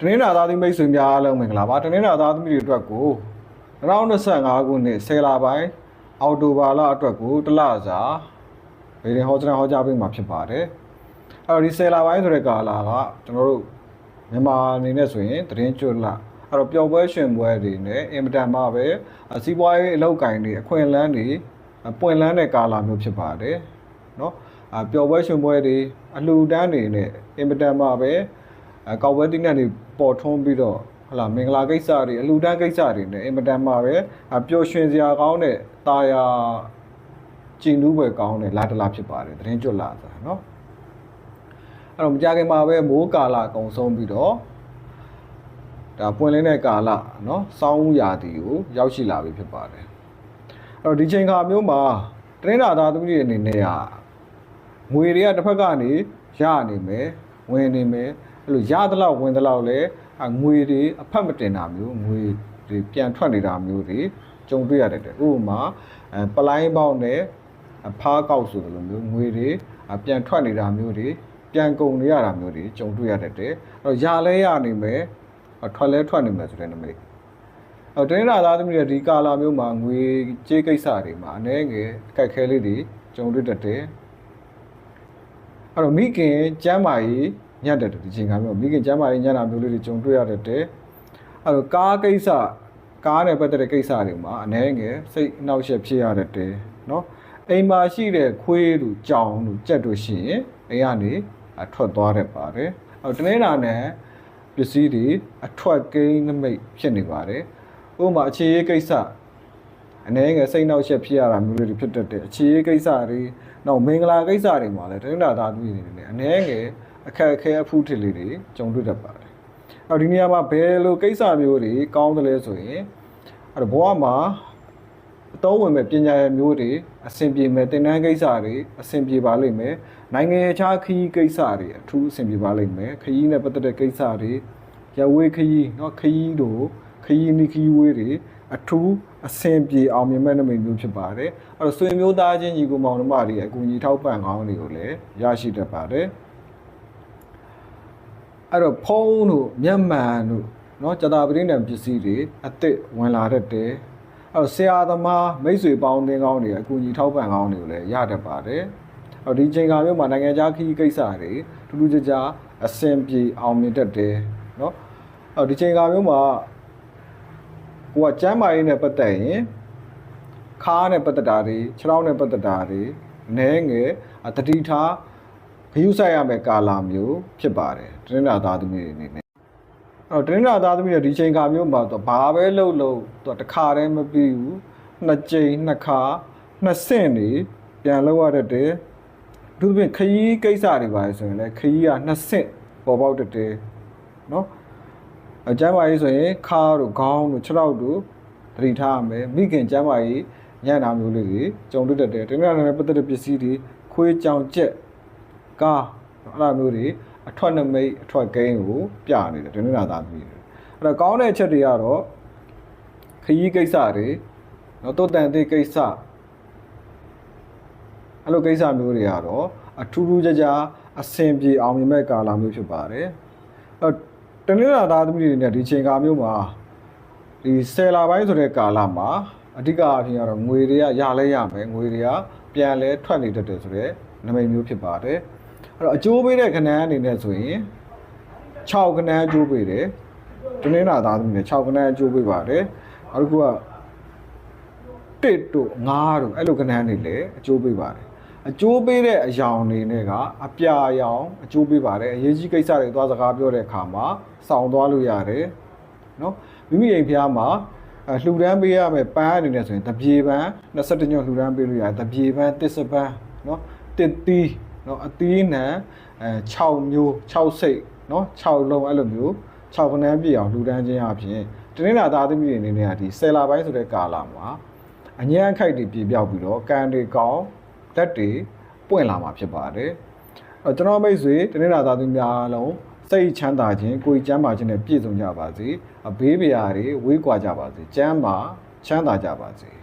တနင်္လာသားသမီးမိတ်ဆွေများအားလုံးမင်္ဂလာပါတနင်္လာသားသမီးတွေအတွက်ကို2025ခုနှစ်10လပိုင်းအောက်တိုဘာလအတွက်ကိုတစ်လစာဗေဒင်ဟောကြားဟောကြားပေးမှာဖြစ်ပါတယ်အဲ့တော့ဒီ10လပိုင်းဆိုတဲ့ကာလကကျွန်တော်တို့မြန်မာအနေနဲ့ဆိုရင်သတင်းကျွတ်လအဲ့တော့ပျော်ပွဲရှင်ပွဲတွေနဲ့အင်မတန်မှပဲအစီးပွားရေးအလုပ်ကိုင်တွေအခွင့်အလမ်းတွေပွင့်လန်းတဲ့ကာလမျိုးဖြစ်ပါတယ်เนาะအပျော်ပွဲရှင်ပွဲတွေအလှူဒန်းတွေနဲ့အင်မတန်မှပဲ အကောက်ပွဲတင်းတဲ့တွေပေါ်ထွန်းပြီးတော့ဟလာမင်္ဂလာကိစ္စတွေအလှူဒန်းကိစ္စတွေနဲ့အင်မတန်မှပဲအပျော်ရွှင်စရာကောင်းတဲ့တာယာကျင်နူးပွဲကောင်းတဲ့လာတလာဖြစ်ပါတယ်သတင်းကြွလာတာเนาะအဲ့တော့မကြခင်မှာပဲမိုးကာလအကုန်ဆုံးပြီးတော့ဒါပွင့်လင်းတဲ့ကာလเนาะစောင်းဦးရာသီကိုရောက်ရှိလာပြီဖြစ်ပါတယ်အဲ့တော့ဒီချိန်ခါမျိုးမှာတရင်သာသားသမီးတွေအနေနဲ့ကငွေတွေကတစ်ဖက်ကနေရနေမယ်ဝင်နေမယ် အဲ့လိုရသလောက်ဝင်သလောက်လဲအငွေတွေအဖက်မတင်တာမျိုးငွေတွေပြန်ထွက်နေတာမျိုးတွေကြုံတွေ့ရတတ်တယ်ဥပမာအဲပလိုင်းပေါက်နဲ့အဖားကောက်ဆိုလိုမျိုးငွေတွေအပြန်ထွက်နေတာမျိုးတွေပြန်ကုန်နေရတာမျိုးတွေကြုံတွေ့ရတတ်တယ်အဲ့တော့ရလဲရနေမယ်အထွက်လဲထွက်နေမယ်ဆိုတဲ့နမိတ်အော်တင်းလာသားသမီးတွေဒီကာလာမျိုးမှာငွေကြေးကိစ္စတွေမှာအနေငယ်အခက်ခဲလေးတွေကြုံတွေ့တတ်တယ်အဲ့တော့မိခင်ကျမ်းမာရေး ညံ့တဲ့ဒီချိန်ကမျိုးမိခင်ကျမ်းမာရေးညံ့တာမျိုးလေးတွေကြုံတွေ့ရတတ်တယ်အဲ့တော့ကားကိစ္စကားနဲ့ပတ်သက်တဲ့ကိစ္စတွေမှာအနေငယ်စိတ်အနှောက်အယှက်ဖြစ်ရတတ်တယ်နော်အိမ်မှာရှိတဲ့ခွေးတို့ကြောင်တို့ကြက်တို့ရှိရင်အိမ်ကနေအထွက်သွားတတ်ပါတယ်အဲ့တော့တနေ့နာနဲ့ပစ္စည်းတွေအထွက်ကိန်းနမိတ်ဖြစ်နေပါတယ်ဥပမာအခြေရေးကိစ္စအနေငယ်စိတ်နှောက်ယှက်ဖြစ်ရတာမျိုးတွေဖြစ်တတ်တယ်အခြေရေးကိစ္စတွေနောက်မင်္ဂလာကိစ္စတွေမှာလည်းတနင်္လာသားသမီးတွေနေအနေငယ် အခက်အခဲအဖူးထစ်လေးတွေကြုံတွေ့တတ်ပါတယ်အဲ့တော့ဒီနေရာမှာဘယ်လိုကိစ္စမျိုးတွေကောင်းတယ်လဲဆိုရင်အဲ့တော့ဘဝမှာအသုံးဝင်မဲ့ပညာရည်မျိုးတွေအဆင်ပြေမဲ့သင်တန်းကိစ္စတွေအဆင်ပြေပါလိမ့်မယ်နိုင်ငံခြားခရီးကိစ္စတွေအထူးအဆင်ပြေပါလိမ့်မယ်ခရီးနဲ့ပတ်သက်တဲ့ကိစ္စတွေရဝေးခရီးเนาะခရီးတို့ခရီးနီခရီးဝေးတွေအထူးအဆင်ပြေအောင်မြင်မဲ့နမိတ်မျိုးဖြစ်ပါတယ်အဲ့တော့ဆွေမျိုးသားချင်းညီကိုမောင်နှမတွေအကူအညီထောက်ပံ့ကောင်းတွေကိုလည်းရရှိတတ်ပါတယ် အဲ့တော့ဖုံးတို့မျက်မှန်တို့เนาะကြတာပရင်းတံပစ္စည်းတွေအစ်စ်ဝင်လာတတ်တယ်အဲ့တော့ဆရာသမားမိတ်ဆွေပေါင်းသင်းကောင်းတွေအကူအညီထောက်ပံ့ကောင်းတွေကိုလည်းရတတ်ပါတယ်အဲ့တော့ဒီချိန်ခါမျိုးမှာနိုင်ငံခြားခရီးကိစ္စတွေထူးထူးခြားခြားအဆင်ပြေအောင်မြင်တတ်တယ်เนาะအဲ့တော့ဒီချိန်ခါမျိုးမှာကိုကကျမ်းမာရေးနဲ့ပတ်သက်ရင်ခါးနဲ့ပတ်သက်တာတွေခြေထောက်နဲ့ပတ်သက်တာတွေနဲငယ်အတတိထား ဂရုစိုက်ရမယ့်ကာလမျိုးဖြစ်ပါတယ်တနင်္လာသားသမီးတွေအနေနဲ့အဲ့တော့တနင်္လာသားသမီးတွေဒီချိန်ခါမျိုးမှာတော့ဘာပဲလုပ်လို့သူတစ်ခါတည်းမပြီးဘူးနှစ်ကြိမ်နှစ်ခါနှစ်ဆင့်နေပြန်လောက်ရတတ်တယ်သူပြင်ခရီးကိစ္စတွေပါဆိုရင်လည်းခရီးကနှစ်ဆင့်ပေါ်ပေါက်တတ်တယ်နော်အကျမ်းမာရေးဆိုရင်ခါတို့ခေါင်းတို့ခြေထောက်တို့သတိထားရမယ်မိခင်ကျမ်းမာရေးညံ့တာမျိုးလေးတွေကြုံတွေ့တတ်တယ်တနင်္လာနေ့ပတ်သက်တဲ့ပစ္စည်းတွေခွေးကြောင်ကြက် ကားအဲ့လိုမျိုးတွေအထွက်နမိတ်အထွက်ကိန်းကိုပြနေတယ်တနင်္လာသားသမီးတွေအဲ့တော့ကောင်းတဲ့အချက်တွေကတော့ခရီးကိစ္စတွေနော်တုတ်တန်သေးကိစ္စအဲ့လိုကိစ္စမျိုးတွေကတော့အထူးထူးခြားခြားအဆင်ပြေအောင်မြင်မဲ့ကာလမျိုးဖြစ်ပါတယ်အဲ့တော့တနင်္လာသားသမီးတွေနဲ့ဒီချိန်ကာမျိုးမှာဒီဆယ်လာပိုင်းဆိုတဲ့ကာလမှာအဓိကအဖြစ်ကတော့ငွေတွေကရလဲရမယ်ငွေတွေကပြန်လဲထွက်နေတတ်တယ်ဆိုတော့နမိတ်မျိုးဖြစ်ပါတယ် အဲ့တော့အကျိုးပေးတဲ့ခဏန်းအနေနဲ့ဆိုရင်6ခဏန်းအကျိုးပေးတယ်တနင်္လာသားသမီးတွေ6ခဏန်းအကျိုးပေးပါတယ်နောက်တစ်ခုက1တို့5တို့အဲ့လိုခဏန်းတွေလည်းအကျိုးပေးပါတယ်အကျိုးပေးတဲ့အယောင်တွေနဲ့ကအပြာရောင်အကျိုးပေးပါတယ်အရေးကြီးကိစ္စတွေသွားစကားပြောတဲ့အခါမှာစောင့်သွားလို့ရတယ်နော်မိမိအိမ်ဖျားမှာအလှူဒန်းပေးရမယ်ပန်းအနေနဲ့ဆိုရင်တပြေပန်း21ညလှူဒန်းပေးလို့ရတယ်တပြေပန်းတစ်စပန်းနော်တစ် သီးနော်အသီးနှံအဲ6မျိုး6စိတ်နော်6လုံးအဲ့လိုမျိုး6ခန်းပြည့်အောင်လှူဒန်းခြင်းအပြင်တနင်္လာသားသမီးတွေအနေနဲ့ကဒီဆယ်လာပိုင်းဆိုတဲ့ကာလမှာအញ្ញမ်းခိုက်တွေပြေပြောက်ပြီးတော့ကံတွေကောင်းတက်တွေပွင့်လာမှာဖြစ်ပါတယ်အဲ့တော့ကျွန်တော်မိတ်ဆွေတနင်္လာသားသမီးများအားလုံးစိတ်ချမ်းသာခြင်းကိုယ်ကျမ်းမာခြင်းနဲ့ပြည့်စုံကြပါစေအဘေးပရာတွေဝေးကွာကြပါစေကျမ်းမာချမ်းသာကြပါစေ